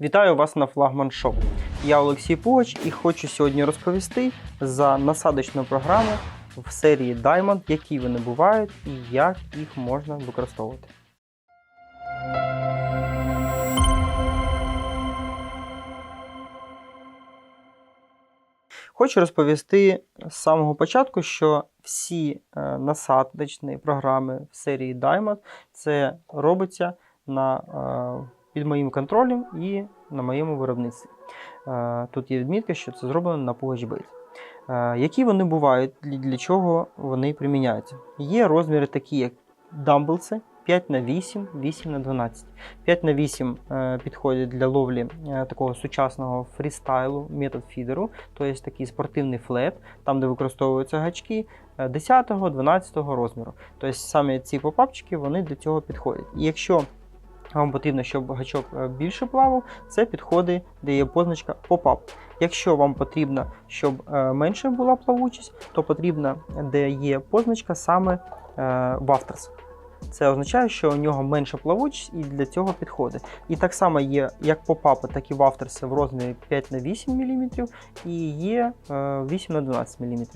Вітаю вас на Флагман Шоу. Я Олексій Пугач і хочу сьогодні розповісти за насадочну програму в серії Diamond, які вони бувають і як їх можна використовувати. Хочу розповісти з самого початку, що всі е, насадочні програми в серії Diamond це робиться на, е, під моїм контролем і на моєму виробництві. Е, Тут є відмітка, що це зроблено на PHBase. Е, Які вони бувають, для, чого вони приміняються? Є розміри такі, як дамблси 5 на 8, 8 на 12. 5 на 8 е, підходять для ловлі такого сучасного фрістайлу, метод фідеру, тобто такий спортивний флет, там де використовуються гачки е, 10-12 розміру. Тобто саме ці попапчики вони для цього підходять. І якщо вам потрібно, щоб гачок е, більше плавав, це підходи, де є позначка Pop-up. Якщо вам потрібно, щоб е, менше була плавучість, то потрібно, де є позначка саме е, Wafters. Це означає, що у нього менша плавучість і для цього підходить. І так само є як попапи, так і вафтерси в розмірі 5 на 8 мм і є е, 8 на 12 мм.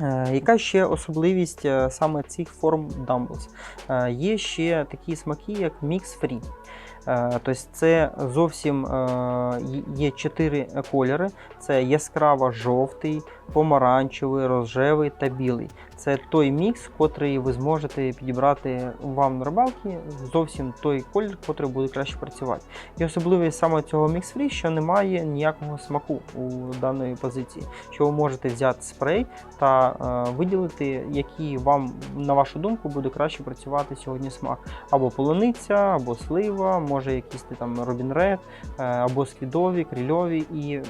Е, Яка ще особливість е, саме цих форм Dumbles? Е, Є ще такі смаки, як Mix Free. Тобто це зовсім є чотири кольори: це яскраво жовтий, помаранчевий, рожевий та білий. Це той мікс, котрий ви зможете підібрати вам на рибалки, зовсім той колір, котрий буде краще працювати. І особливість саме цього Free, що немає ніякого смаку у даної позиції, що ви можете взяти спрей та е, виділити, який вам, на вашу думку, буде краще працювати сьогодні смак. Або полуниця, або слива, може якийсь там Red, е, або сквідові, крильові і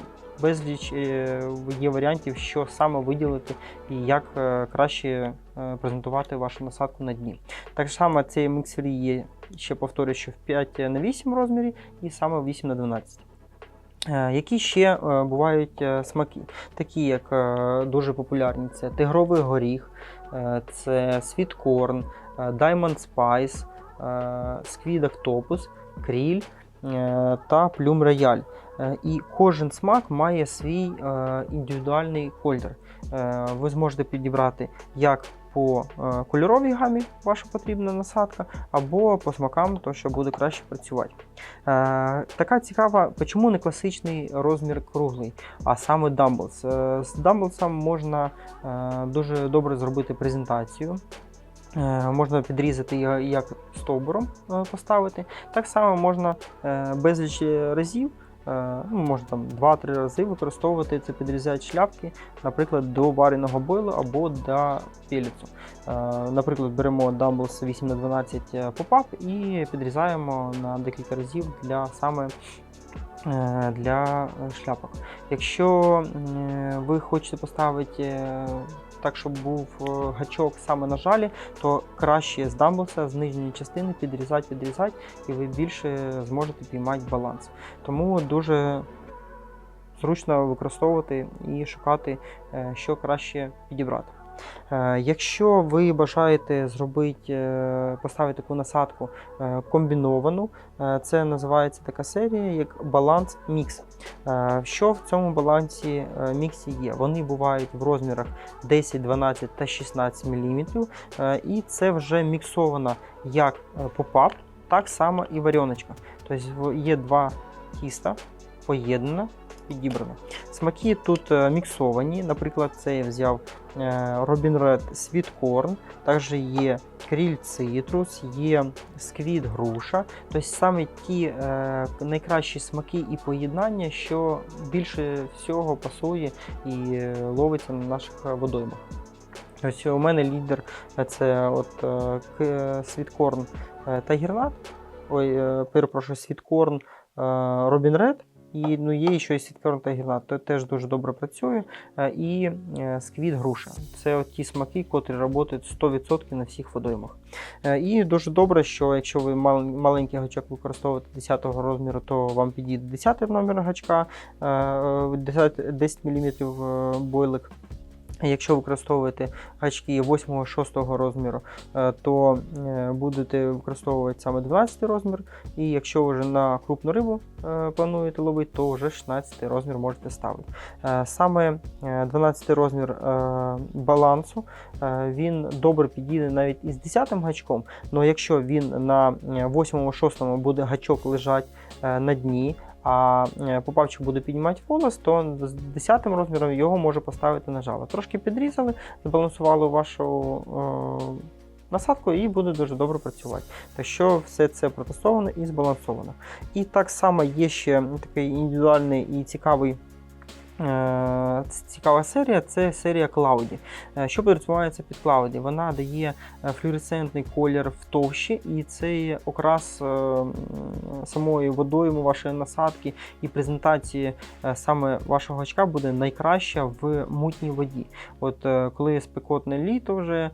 безліч е, є варіантів, що саме виділити і як е, краще е, презентувати вашу насадку на дні. Так само цей міксер є, ще повторюю, що в 5 на 8 розмірі і саме в 8 на 12. Е, Які ще бувають смаки, такі як дуже популярні: це тигровий горіх, це світкорн, Diamond Spice, Squid Octopus, кріль та плюм рояль. Е, І кожен смак має свій е, індивідуальний колір. Е, Ви зможете підібрати як по е, кольоровій гамі ваша потрібна насадка, або по смакам, то що буде краще працювати. Е, Така цікава, чому не класичний розмір круглий, а саме. Е, З Dumbles можна е, дуже добре зробити презентацію. Е, Можна підрізати його як стовбуром е, поставити. Так само можна е, безліч разів, ну, можна там 2-3 рази використовувати це підрізають шляпки, наприклад, до вареного бойлу або до пеліцу. Наприклад, беремо Dumbles 8х12 попап і підрізаємо на декілька разів для саме для шляпок. Якщо ви хочете поставити так, щоб був е, гачок саме на жалі, то краще з дамблса, з нижньої частини підрізати, підрізати, і ви більше зможете піймати баланс. Тому дуже зручно використовувати і шукати, е, що краще підібрати. Е, Якщо ви бажаєте зробити, е, поставити таку насадку е, комбіновану, це називається така серія, як баланс мікс. Що в цьому балансі міксі є? Вони бувають в розмірах 10, 12 та 16 мм, і це вже міксована як попап, так само і варіоночка. Тобто є два тіста поєднано, підібрано. Смаки тут е, міксовані. Наприклад, це я взяв е, Robin Red Sweet Corn, також є кріль цитрус, є сквіт груша. Тобто саме ті е, найкращі смаки і поєднання, що більше всього пасує і ловиться на наших водоймах. Ось у мене лідер це от світкорн та гірнат. Ой, перепрошую, світкорн Robin Red. І ну, є ще й гірна, то теж дуже добре працює. Е, І е, сквіт груша. Це от ті смаки, котрі працюють 100% на всіх водоймах. Е, І дуже добре, що якщо ви маленький гачок використовуєте 10 розміру, то вам підійде 10 номер гачка, е, 10, 10 мм бойлик. Якщо використовуєте гачки 8-6 розміру, е, то е, будете використовувати саме 12 розмір. І якщо вже на крупну рибу е, плануєте ловити, то вже 16 розмір можете ставити. Саме е, 12 розмір балансу він добре підійде навіть із 10 гачком. Але якщо він на 8-6 буде гачок лежати на дні, а е, попавчик буде піднімати волос, то з 10 розміром його може поставити на жало. Трошки підрізали, збалансували вашу е, насадку і буде дуже добре працювати. Так що все це протестовано і збалансовано. І так само є ще такий індивідуальний і цікавий. Е, Цікава серія це серія Cloudy. Е, Що підрозуміється під Cloudy? Вона дає е, флюоресцентний колір в товщі, і цей окрас самої водойми вашої насадки і презентації саме вашого гачка буде найкраща в мутній воді. От коли спекотне літо вже,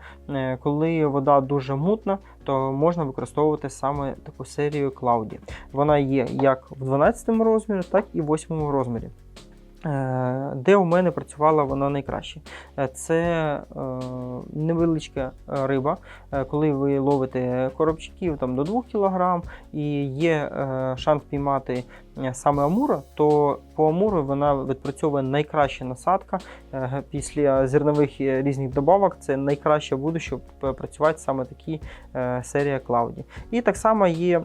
коли вода дуже мутна, то можна використовувати саме таку серію Cloudy. Вона є як в 12 розмірі, так і в 8 розмірі. Е, Де у мене працювала вона найкраще? Е, Це е, невеличка риба, коли ви ловите коробчиків там, до 2 кг і є шанс піймати саме амура, то по амуру вона відпрацьовує найкраща насадка після зернових різних добавок. Це найкраще буде, щоб працювати саме такі серія Cloudy. І так само є.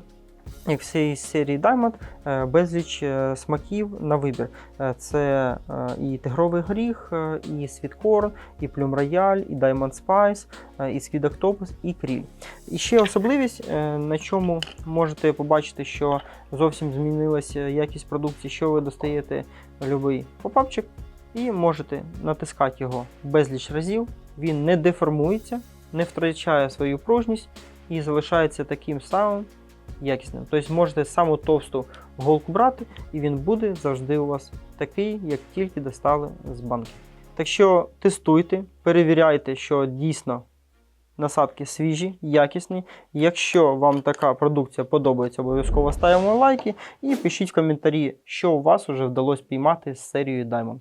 Як всієї серії Diamond, е, безліч е, смаків на вибір. Е, Це і тигровий горіх, е, і світкорн, і плюм рояль, і Diamond Spice, і Squid Octopus, і кріль. І ще особливість, на чому можете побачити, що зовсім змінилася якість продукції, що ви достаєте будь-який попапчик, і можете натискати його безліч разів. Він не деформується, не втрачає свою пружність і залишається таким самим якісним. Тобто можете саму товсту голку брати, і він буде завжди у вас такий, як тільки достали з банки. Так що тестуйте, перевіряйте, що дійсно насадки свіжі, якісні. Якщо вам така продукція подобається, обов'язково ставимо лайки і пишіть в коментарі, що у вас вже вдалося піймати з серією Diamond.